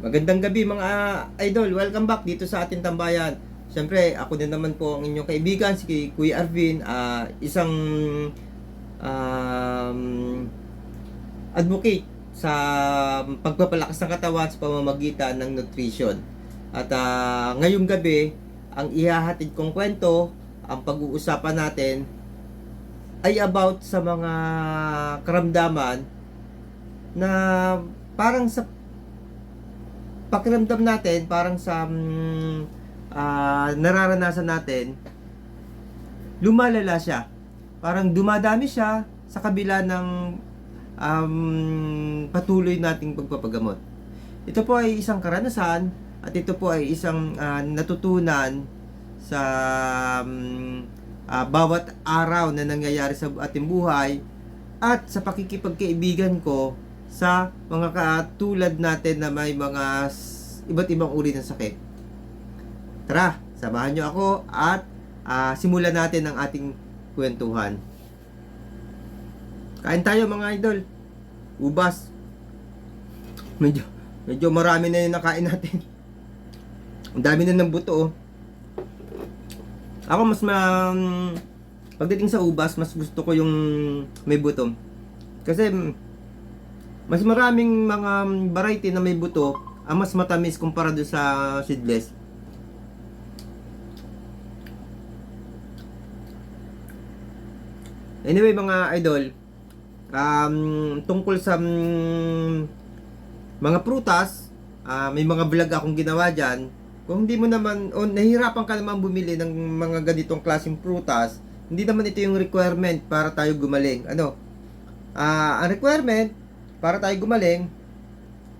Magandang gabi mga idol. Welcome back dito sa ating tambayan. Siyempre, ako din naman po ang inyong kaibigan, si Kuya Arvin, ah, isang um, advocate sa pagpapalakas ng katawan sa pamamagitan ng nutrition. At ah, ngayong gabi, ang ihahatid kong kwento, ang pag-uusapan natin ay about sa mga karamdaman na parang sa pakiramdam natin, parang sa mm, ah, nararanasan natin, lumalala siya. Parang dumadami siya sa kabila ng um, patuloy nating pagpapagamot. Ito po ay isang karanasan at ito po ay isang ah, natutunan sa um, ah, bawat araw na nangyayari sa ating buhay at sa pakikipagkaibigan ko sa mga katulad natin na may mga iba't ibang uri ng sakit. Tara, samahan nyo ako at ah, simulan natin ang ating kwentuhan. Kain tayo mga idol. Ubas. Medyo, medyo marami na yung nakain natin. Ang dami na ng buto oh. Ako mas ma... Pagdating sa ubas, mas gusto ko yung may buto. Kasi mm, mas maraming mga variety na may buto ang mas matamis kumpara doon sa seedless. Anyway mga idol, um, tungkol sa mm, mga prutas, ah, may mga vlog akong ginawa dyan. Kung hindi mo naman, o nahihirapan ka naman bumili ng mga ganitong klaseng prutas, hindi naman ito yung requirement para tayo gumaling. Ano? Ah, ang requirement para tayo gumaling,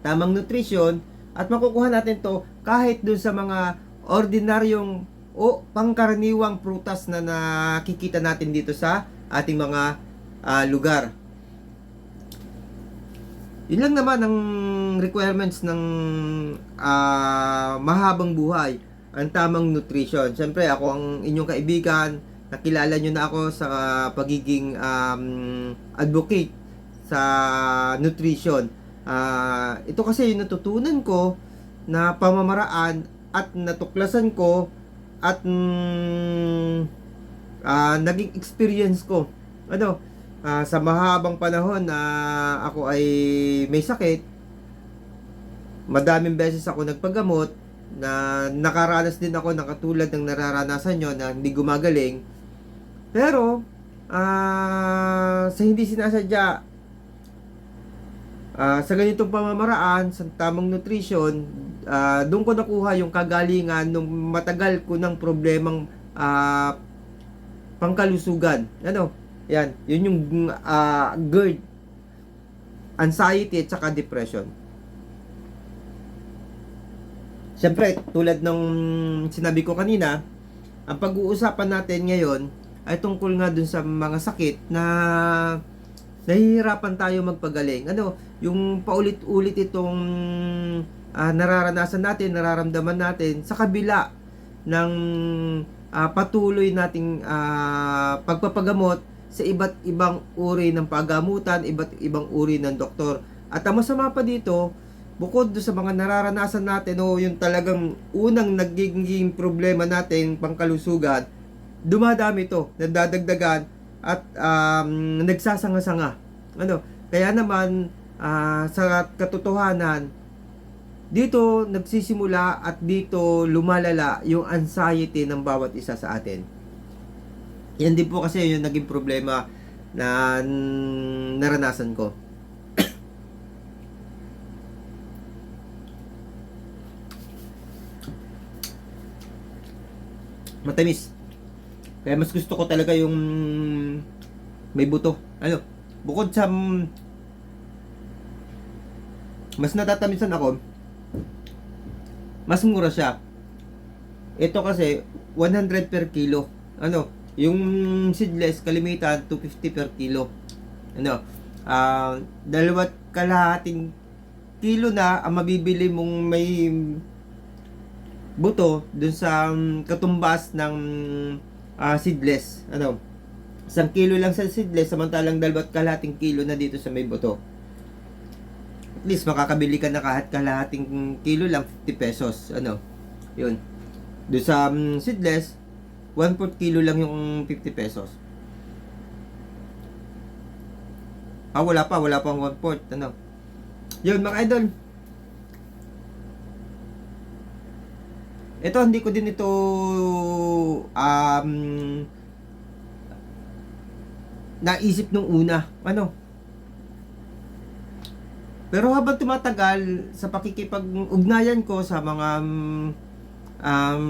tamang nutrition, at makukuha natin to kahit dun sa mga ordinaryong o pangkaraniwang prutas na nakikita natin dito sa ating mga ah, lugar. Yun lang naman ang requirements ng ah, mahabang buhay, ang tamang nutrition. Siyempre, ako ang inyong kaibigan, nakilala nyo na ako sa pagiging um, advocate sa nutrition. Ah, ito kasi yung natutunan ko na pamamaraan at natuklasan ko at mm, ah, naging experience ko. Ano, ah, sa mahabang panahon na ako ay may sakit, madaming beses ako nagpagamot na nakaranas din ako ng katulad ng nararanasan nyo na hindi gumagaling. Pero, ah, sa hindi sinasadya, ah, sa ganitong pamamaraan, sa tamang nutrition, ah, doon ko nakuha yung kagalingan nung matagal ko ng problemang ah, pangkalusugan. Ano? Yan, yun yung ah, GERD, anxiety at saka depression. Siyempre, tulad ng sinabi ko kanina, ang pag-uusapan natin ngayon ay tungkol nga dun sa mga sakit na nahihirapan tayo magpagaling. Ano, yung paulit-ulit itong ah, nararanasan natin, nararamdaman natin sa kabila ng ah, patuloy nating ah, pagpapagamot sa iba't ibang uri ng pagamutan, iba't ibang uri ng doktor. At ang masama pa dito, bukod doon sa mga nararanasan natin o yung talagang unang nagiging problema natin pangkalusugan, dumadami to, nadadagdagan at um, nagsasanga-sanga. Ano? Kaya naman ah, sa katotohanan, dito nagsisimula at dito lumalala yung anxiety ng bawat isa sa atin. Yan din po kasi yung naging problema na naranasan ko. Matamis. Kaya mas gusto ko talaga yung may buto. Ano? Bukod sa mm, mas natatamisan ako, mas mura siya. Ito kasi 100 per kilo. Ano? Yung seedless kalimitan 250 per kilo. Ano? Ah, dalawat kalahating kilo na ang mabibili mong may buto dun sa um, katumbas ng ah, seedless. Ano? Isang kilo lang sa seedless samantalang dalawat kalahating kilo na dito sa may buto. At least makakabili ka na kahit kalahating kilo lang 50 pesos. Ano? Yun. Doon sa um, seedless, 1 4 kilo lang yung 50 pesos. Ah, wala pa, wala pang 1 fourth, ano. Yun, mga idol. Ito, hindi ko din ito um, naisip nung una. Ano? Pero habang tumatagal sa pakikipag-ugnayan ko sa mga um, um,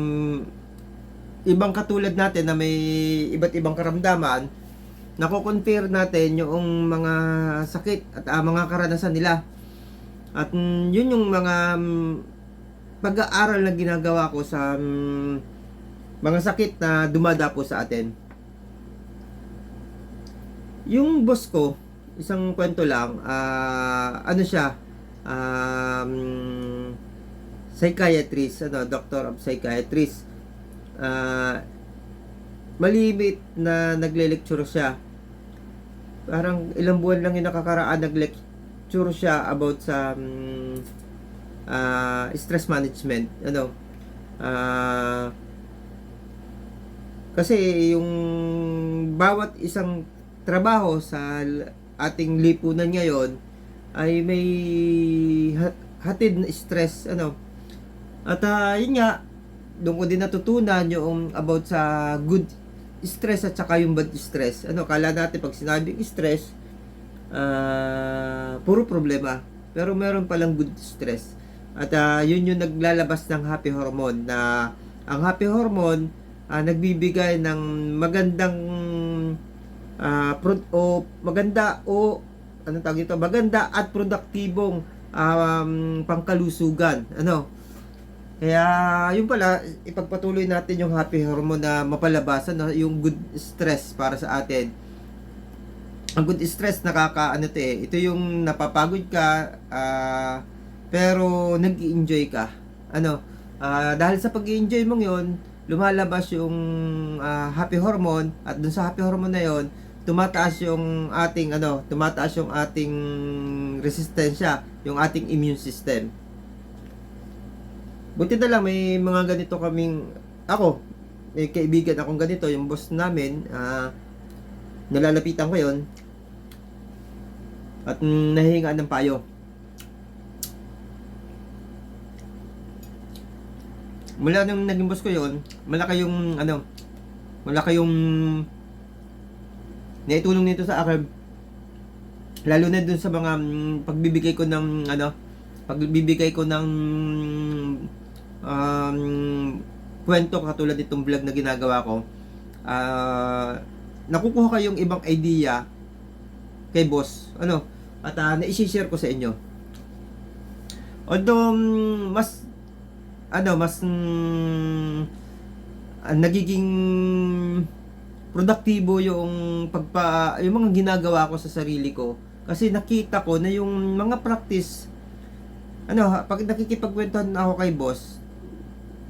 ibang katulad natin na may iba't ibang karamdaman, nako-compare natin yung mga sakit at ah, mga karanasan nila. At mm, yun yung mga mm, pag-aaral na ginagawa ko sa mm, mga sakit na dumadapo sa atin. Yung boss ko, isang kwento lang, ah, ano siya, um, psychiatrist, ano, doctor of psychiatrist. Ah, malimit na nagle-lecture siya. Parang ilang buwan lang yung nakakaraan nag-lecture siya about sa um, ah, stress management. Ano? Ah, kasi yung bawat isang trabaho sa ating lipunan ngayon ay may ha- hatid na stress ano. At ah, yun nga doon ko din natutunan yung about sa good stress at saka yung bad stress. Ano kala natin pag sinabing stress ah, puro problema. Pero meron palang good stress. At ah, yun yung naglalabas ng happy hormone na ang happy hormone ah, nagbibigay ng magandang ah, pro- o maganda o anong tawag ito maganda at produktibong um, pangkalusugan. Ano? Kaya yun pala ipagpatuloy natin yung happy hormone na mapalabasan no? yung good stress para sa atin. Ang good stress nakaka ano to eh ito yung napapagod ka ah, pero nag-enjoy ka. Ano? Ah, dahil sa pag-enjoy mong yon lumalabas yung ah, happy hormone at dun sa happy hormone na yon tumataas yung ating ano tumataas yung ating resistensya yung ating immune system. Buti na lang may mga ganito kaming ako may kaibigan akong ganito yung boss namin ah, nalalapitan ko yon at nahihingaan ng payo. Mula nung naging boss ko yon malaki yung ano malaki yung naitulong nito sa akin lalo na dun sa mga mm, pagbibigay ko ng ano pagbibigay ko ng um, kwento katulad itong vlog na ginagawa ko. Ah nakukuha kayong ibang idea kay boss. Ano? At uh, na-share ko sa inyo. Although mm, mas ano mas mm, ah, nagiging produktibo yung pagpa yung mga ginagawa ko sa sarili ko. Kasi nakita ko na yung mga practice ano pag nakikipagkwentuhan ako kay boss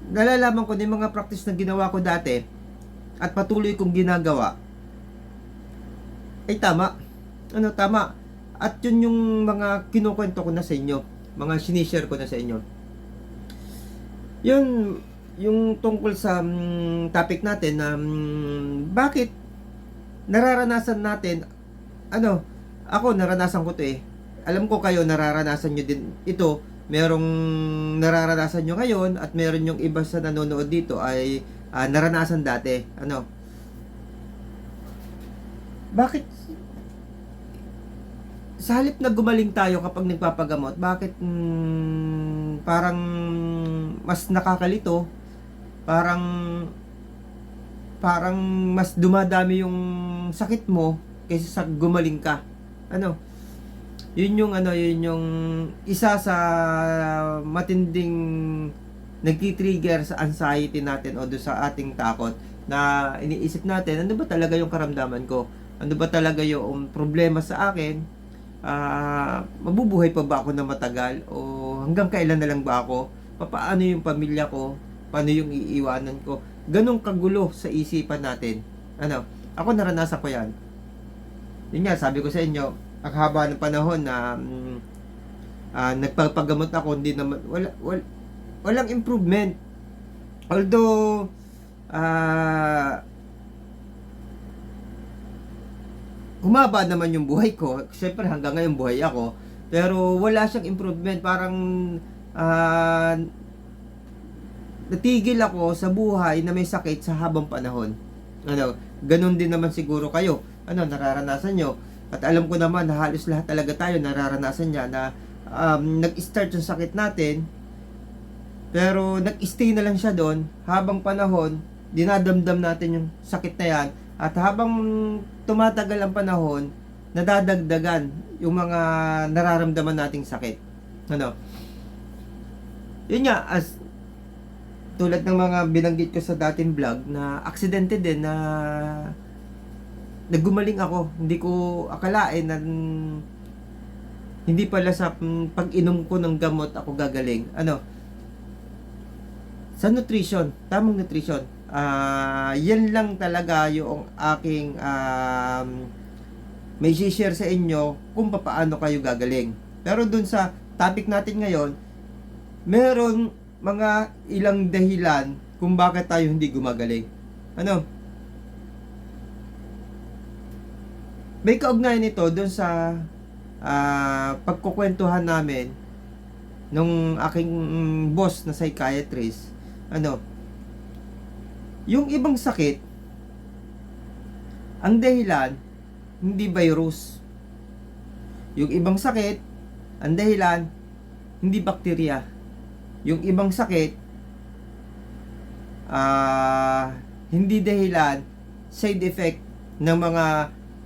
nalalaman ko na yung mga practice na ginawa ko dati at patuloy kong ginagawa. Ay tama. Ano tama. At yun yung mga kinukwento ko na sa inyo mga sinishare ko na sa inyo. Yun yung tungkol sa mm, topic natin na mm, bakit nararanasan natin ano ako naranasan ko to eh. Alam ko kayo nararanasan nyo din ito. Merong nararanasan nyo ngayon at meron yung iba sa nanonood dito ay ah, naranasan dati. Ano? Bakit sa halip na gumaling tayo kapag nagpapagamot, bakit mm, parang mas nakakalito? Parang parang mas dumadami yung sakit mo kaysa sa gumaling ka. Ano? Yun yung ano, yun yung isa sa matinding nagti-trigger sa anxiety natin o doon sa ating takot na iniisip natin, ano ba talaga yung karamdaman ko? Ano ba talaga yung problema sa akin? ah mabubuhay pa ba ako na matagal o hanggang kailan na lang ba ako paano yung pamilya ko paano yung iiwanan ko ganong kagulo sa isipan natin ano ako naranasan ko yan yun nga sabi ko sa inyo ang haba ng panahon na mm, ah, nagpapagamot ako, hindi naman, wala, wala, walang improvement. Although, ah, humaba naman yung buhay ko. Siyempre, hanggang ngayon buhay ako. Pero wala siyang improvement. Parang, ah, natigil ako sa buhay na may sakit sa habang panahon. Ano, ganun din naman siguro kayo. Ano, nararanasan nyo. At alam ko naman na halos lahat talaga tayo nararanasan niya na um, nag-start yung sakit natin. Pero nag-stay na lang siya doon habang panahon, dinadamdam natin yung sakit na yan. At habang tumatagal ang panahon, nadadagdagan yung mga nararamdaman nating sakit. Ano? Yun nga, as tulad ng mga binanggit ko sa dating vlog na aksidente din na naggumaling ako. Hindi ko akalain na hindi pala sa pag-inom ko ng gamot ako gagaling. Ano? Sa nutrition, tamang nutrition. Ah, yan lang talaga yung aking um, may share sa inyo kung paano kayo gagaling. Pero dun sa topic natin ngayon, meron mga ilang dahilan kung bakit tayo hindi gumagaling. Ano? May kaugnayan nito doon sa ah, pagkukwentuhan namin nung aking mm, boss na psychiatrist. Ano? Yung ibang sakit, ang dahilan, hindi virus. Yung ibang sakit, ang dahilan, hindi bakterya. Yung ibang sakit, ah, hindi dahilan, side effect ng mga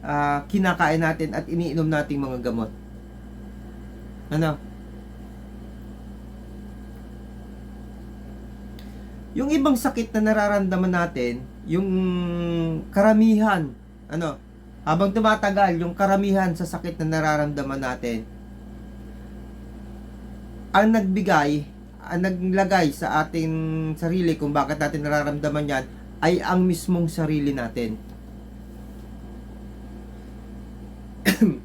ah, kinakain natin at iniinom nating mga gamot. Ano? Yung ibang sakit na nararamdaman natin, yung karamihan, ano, habang tumatagal, yung karamihan sa sakit na nararamdaman natin, ang nagbigay, ang naglagay sa ating sarili kung bakit natin nararamdaman yan, ay ang mismong sarili natin.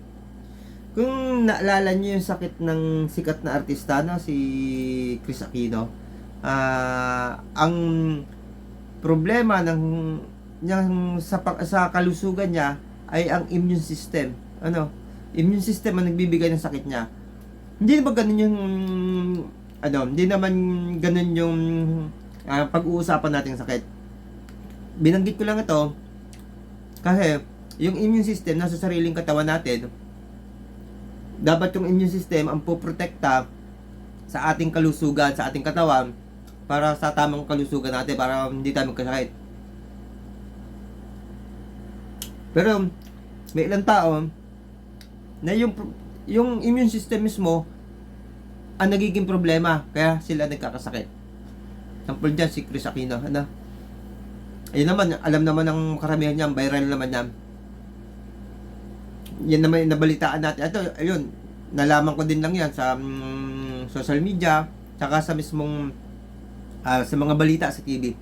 kung naalala niyo yung sakit ng sikat na artista na si Chris Aquino, ah ang problema ng niyang sa sa kalusugan niya ay ang immune system. Ano? Immune system ang nagbibigay ng sakit niya. Hindi naman ganun yung ano, hindi naman ganun yung ah, pag-uusapan nating sakit. Binanggit ko lang ito kasi yung immune system nasa sariling katawan natin. Dapat yung immune system ang poprotekta sa ating kalusugan, sa ating katawan para sa tamang kalusugan natin para hindi tayo magkasakit. Pero may ilang tao na yung yung immune system mismo ang nagiging problema kaya sila nagkakasakit. Sample dyan si Chris Aquino, ano? Ayun naman, alam naman ng karamihan niyan, viral naman yan. Yan naman yung nabalitaan natin. Ito, ayun, nalaman ko din lang yan sa mm, social media, tsaka sa mismong ah, sa mga balita sa TV.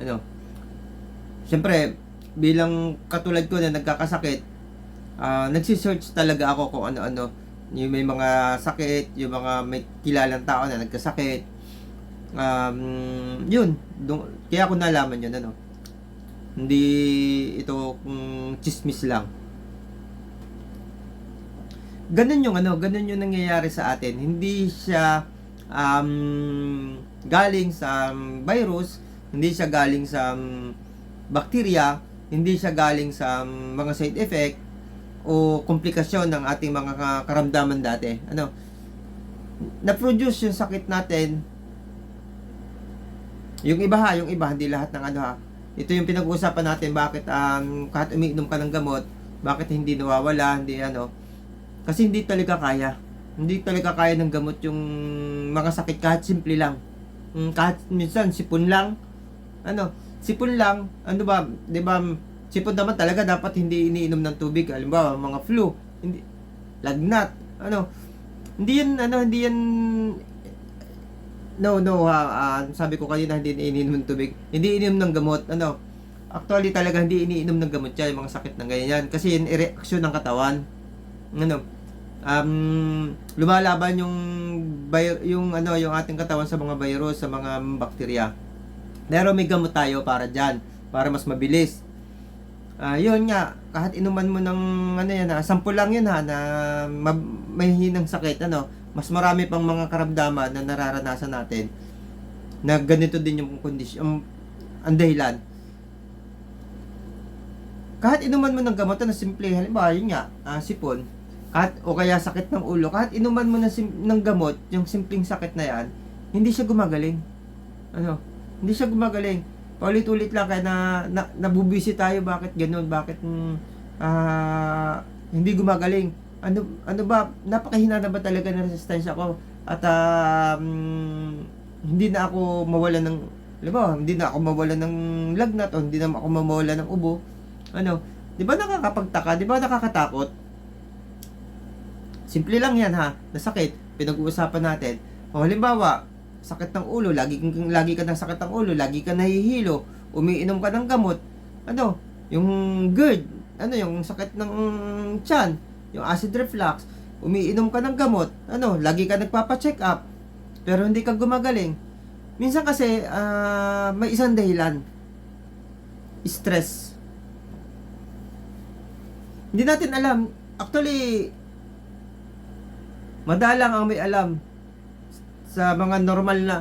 Ano? Siyempre, bilang katulad ko na nagkakasakit, ah nagsisearch talaga ako kung ano-ano. Yung may mga sakit, yung mga may kilalang tao na nagkasakit. Um, yun. Dun, kaya ako nalaman yun, ano. Hindi ito kung chismis lang. Ganun yung ano, ganun yung nangyayari sa atin. Hindi siya um, galing sa um, virus, hindi siya galing sa um, bacteria, hindi siya galing sa um, mga side effect o komplikasyon ng ating mga ka- karamdaman dati. Ano? Na-produce yung sakit natin. Yung iba ha, yung iba, hindi lahat ng ano ha. Ito yung pinag-uusapan natin, bakit um, kahit umiinom ka ng gamot, bakit hindi nawawala, hindi ano. Kasi hindi talaga kaya. Hindi talaga kaya ng gamot yung mga sakit kahit simple lang. Mm, kahit minsan sipon lang. Ano, sipon lang, ano ba, 'di ba? Sipon naman talaga dapat hindi iniinom ng tubig. Halimbawa, mga flu, hindi lagnat, ano. Hindi yan ano, hindi yan No, no, ha, ah, sabi ko kanina hindi iniinom ng tubig. Hindi iniinom ng gamot, ano. Actually talaga hindi iniinom ng gamot yan, yung mga sakit ng ganyan. Kasi yan, reaksyon ng katawan. Ano, um, lumalaban yung yung ano yung ating katawan sa mga virus, sa mga bakterya. Pero may gamot tayo para diyan, para mas mabilis. Ah, yun nga, kahit inuman mo ng ano yan, ha, sample lang yun ha, na ma- may hinang sakit, ano, mas marami pang mga karamdaman na nararanasan natin na ganito din yung kondisyon, ang, ang dahilan. Kahit inuman mo ng gamot na simple, halimbawa yun nga, ah, sipon, kahit, o kaya sakit ng ulo, kahit inuman mo ng, sim- ng gamot, yung simpleng sakit na yan, hindi siya gumagaling. Ano, hindi siya gumagaling. Paulit-ulit lang kaya na, na nabubisi tayo bakit ganun, bakit ah, hindi gumagaling. Ano ano ba napakahina na ba talaga ng resistensya ko at ah, mm, hindi na ako mawala ng alam mo, hindi na ako mawala ng lagnat o hindi na ako mawala ng ubo. Ano, 'di ba nakakapagtaka, 'di ba nakakatakot? Simple lang 'yan ha, nasakit, pinag-uusapan natin. O halimbawa, sakit ng ulo, lagi lagi ka ng sakit ng ulo, lagi ka nahihilo, umiinom ka ng gamot. Ano, yung GERD, ano yung sakit ng tiyan, yung acid reflux, umiinom ka ng gamot. Ano, lagi ka nagpapa-check up, pero hindi ka gumagaling. Minsan kasi ah, may isang dahilan. Stress. Hindi natin alam. Actually, madalang ang may alam sa mga normal na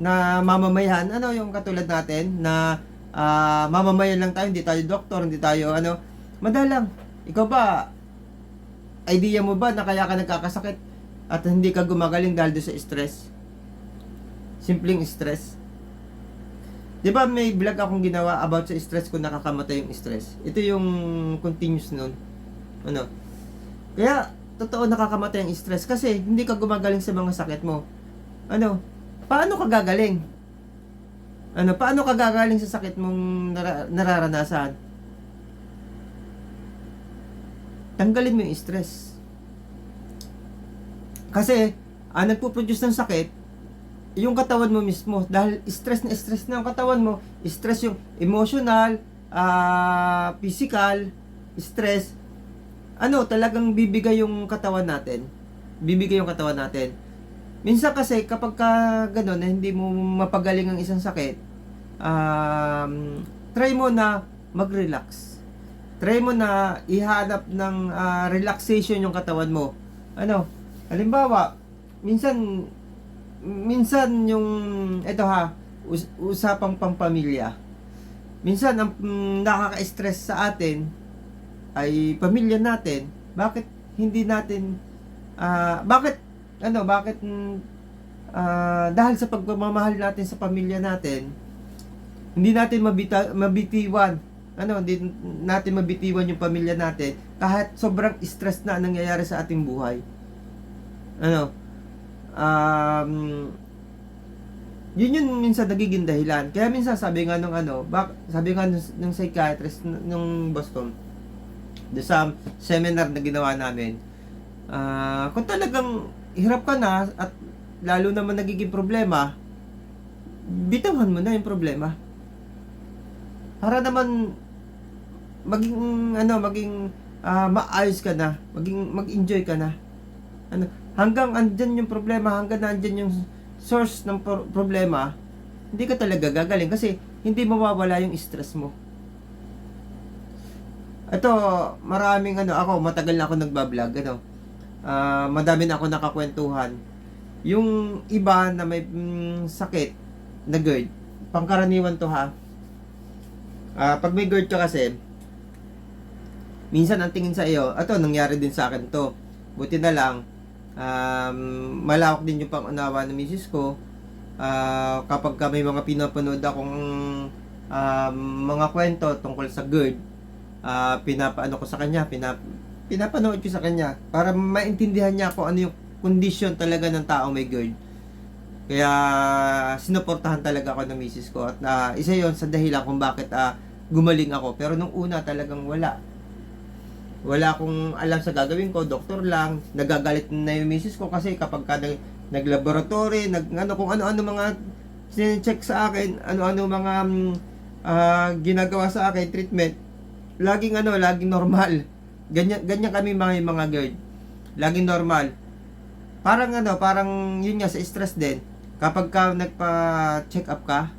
na mamamayan, ano yung katulad natin na ah, mamamayan lang tayo, hindi tayo doktor, hindi tayo ano, madalang. Ikaw ba, idea mo ba na kaya ka nagkakasakit at hindi ka gumagaling dahil sa stress? Simpleng stress. 'Di ba may vlog akong ginawa about sa stress kung nakakamatay yung stress. Ito yung continuous nun. Ano? Kaya totoo nakakamatay ang stress kasi hindi ka gumagaling sa mga sakit mo. Ano? Paano ka gagaling? Ano, paano ka gagaling sa sakit mong nara- nararanasan? Tanggalin mo yung stress. Kasi, ang nagpo-produce ng sakit, yung katawan mo mismo. Dahil stress na stress na yung katawan mo, stress yung emotional, ah, physical, stress, ano, talagang bibigay yung katawan natin. Bibigay yung katawan natin. Minsan kasi kapag ka gano'n na hindi mo mapagaling ang isang sakit, um, try mo na mag-relax. Try mo na ihanap ng ah, relaxation yung katawan mo. Ano, halimbawa, minsan minsan yung eto ha, us- usapang pampamilya. Minsan ang mm, nakaka-stress sa atin ay pamilya natin. Bakit hindi natin ah, bakit ano, bakit ah, dahil sa pagmamahal natin sa pamilya natin, hindi natin mabita, mabitiwan. Ano, hindi natin mabitiwan yung pamilya natin kahit sobrang stress na ang nangyayari sa ating buhay. Ano, um, yun yun minsan nagiging dahilan. Kaya minsan sabi nga nung ano, bak, sabi nga nung, nung psychiatrist nung Boston, do sa seminar na ginawa namin, ah kung talagang hirap ka na at lalo naman nagiging problema, bitawan mo na yung problema. Para naman maging ano, maging ah, maayos ka na, maging mag-enjoy ka na. Ano, hanggang andyan yung problema, hanggang andyan yung source ng pro- problema, hindi ka talaga gagaling kasi hindi mawawala yung stress mo. Ito, maraming ano, ako, matagal na ako nagbablog, ano, ah madami na ako nakakwentuhan. Yung iba na may mm, sakit na GERD, pangkaraniwan to ha. Ah, pag may GERD ka kasi, minsan ang tingin sa iyo, ito, nangyari din sa akin to. Buti na lang, um, malawak din yung pangunawa ng misis ko. Ah, kapag ka may mga pinapanood akong um, mga kwento tungkol sa GERD, ah pinapaano ko sa kanya, pinap pinapanood ko sa kanya para maintindihan niya kung ano yung condition talaga ng tao may GERD. Kaya sinuportahan talaga ako ng misis ko at ah, isa yon sa dahilan kung bakit ah, gumaling ako. Pero nung una talagang wala. Wala akong alam sa gagawin ko, doktor lang, nagagalit na yung misis ko kasi kapag ka nag, naglaboratory, nag ano kung ano-ano mga check sa akin, ano-ano mga ah, ginagawa sa akin treatment, laging ano, laging normal. Ganyan ganyan kami mga mga GERD. laging normal. Parang ano, parang yun nga sa stress din. Kapag ka nagpa-check up ka,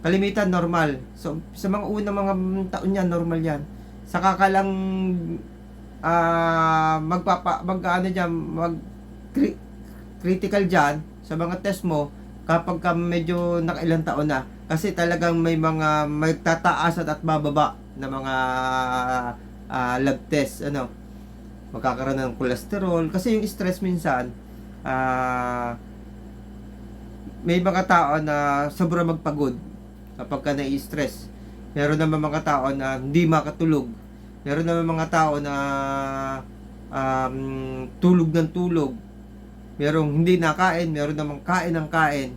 kalimitan normal. So sa mga unang mga taon yan, normal yan. Saka ka lang ah magpapa mag ano diyan, mag cri- critical diyan sa mga test mo kapag ka medyo nakailang taon na kasi talagang may mga magtataas at bababa na mga ah, lab test ano magkakaroon ng cholesterol. Kasi yung stress minsan ah may mga tao na sobrang magpagod kapag ka nai-stress. Meron naman mga tao na hindi makatulog. Meron naman mga tao na um, tulog ng tulog. Merong hindi nakain meron namang kain ng kain.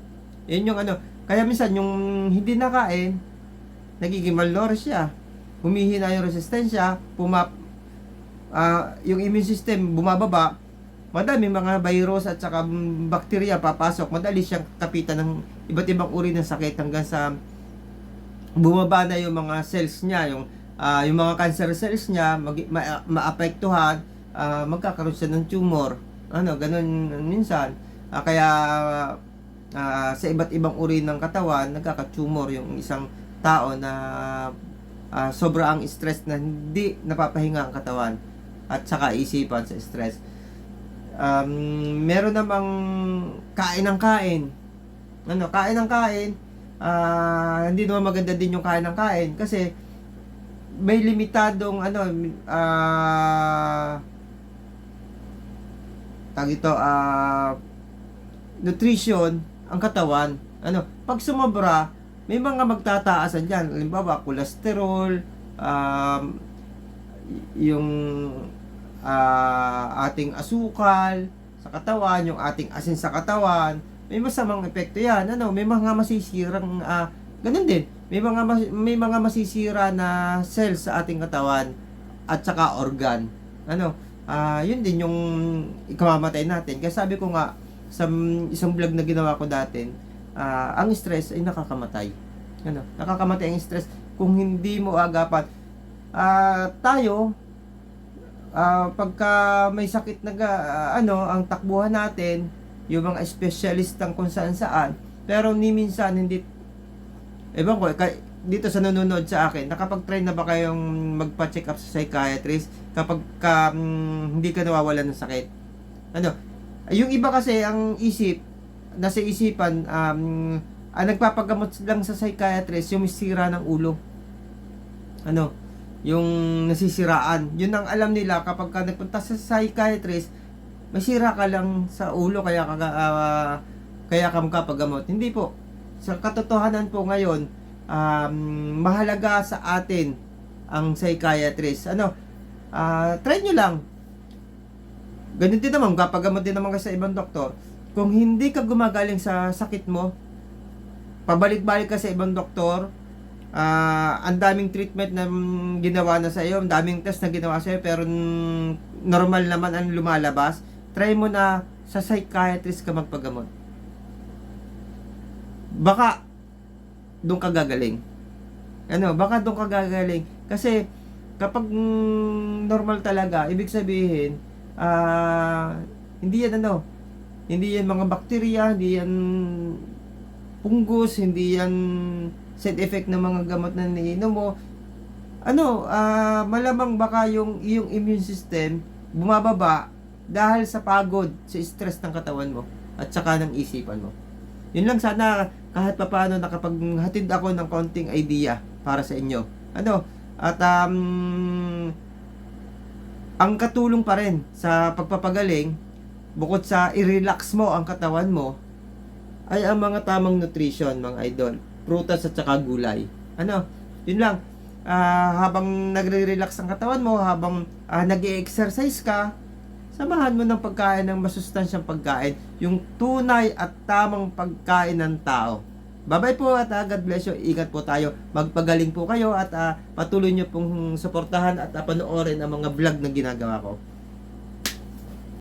Yun yung ano kaya minsan yung hindi nakain nagiging malnourished siya humihina yung resistensya puma ah, yung immune system bumababa madami mga virus at saka bakterya papasok. Madali siyang kapitan ng iba't ibang uri ng sakit hanggang sa bumaba na yung mga cells niya yung ah, yung mga cancer cells niya mag, ma, maapektuhan ah, magkakaroon siya ng tumor. Ano ganun minsan. Ah, kaya ah, sa iba't ibang uri ng katawan nagkaka-tumor yung isang tao na ah, sobra ang stress na hindi napapahinga ang katawan at saka isipan sa stress. Um, meron namang kain ng kain. Ano kain ng kain ah, hindi naman maganda din yung kain ng kain kasi may limitadong ano ah tag ito ah nutrition ang katawan. Ano pag sumobra may mga magtataasan diyan halimbawa cholesterol um, yung ah, ating asukal sa katawan yung ating asin sa katawan may masamang epekto yan. Ano may mga masisirang ah, ganun din. May mga mas- may mga masisira na cells sa ating katawan at saka organ. Ano ah yun din yung ikamamatay natin. Kaya sabi ko nga sa isang vlog na ginawa ko dati ah, ang stress ay nakakamatay. Ano? Nakakamatay ang stress kung hindi mo agapan. Ah tayo ah, pagka may sakit na ah, ano ang takbuhan natin yung mga specialistang kung saan saan pero ni minsan hindi ewan ko kay, dito sa nanonood sa akin nakapag-try na ba kayong magpa-check up sa psychiatrist kapag ka, mm, hindi ka nawawalan ng sakit? Ano? Yung iba kasi ang isip nasa isipan um, ang nagpapagamot lang sa psychiatrist yung sira ng ulo. Ano? Yung nasisiraan. Yun ang alam nila kapag ka nagpunta sa psychiatrist may sira ka lang sa ulo kaya ka ah, kaya ka magpapagamot. Hindi po. Sa katotohanan po ngayon um, mahalaga sa atin ang psychiatrist. Ano? Ah try nyo lang. Ganun din naman kapagamot din naman ka sa ibang doktor kung hindi ka gumagaling sa sakit mo pabalik-balik ka sa ibang doktor ah ang daming treatment na ginawa na sa iyo, ang daming test na ginawa sa iyo, pero normal naman ang lumalabas, try mo na sa psychiatrist ka magpagamot. Baka doon ka gagaling. Ano, baka doon ka gagaling. Kasi kapag mm, normal talaga, ibig sabihin, ah hindi yan ano, hindi yan mga bakterya, hindi yan punggus, hindi yan side effect ng mga gamot na niinom mo. Ano, ah malamang baka yung iyong immune system bumababa dahil sa pagod, sa stress ng katawan mo at saka ng isipan mo. Yun lang sana kahit papaano nakapaghatid ako ng konting idea para sa inyo. Ano, at um, ang katulong pa rin sa pagpapagaling bukod sa i-relax mo ang katawan mo ay ang mga tamang nutrition mga idol prutas at saka gulay ano yun lang Ah, habang nagre-relax ang katawan mo habang ah, nag-exercise ka samahan mo ng pagkain ng masustansyang pagkain yung tunay at tamang pagkain ng tao Bye-bye po at ah, God bless you. Ingat po tayo. Magpagaling po kayo at ah, patuloy nyo pong suportahan at ah, panoorin ang mga vlog na ginagawa ko.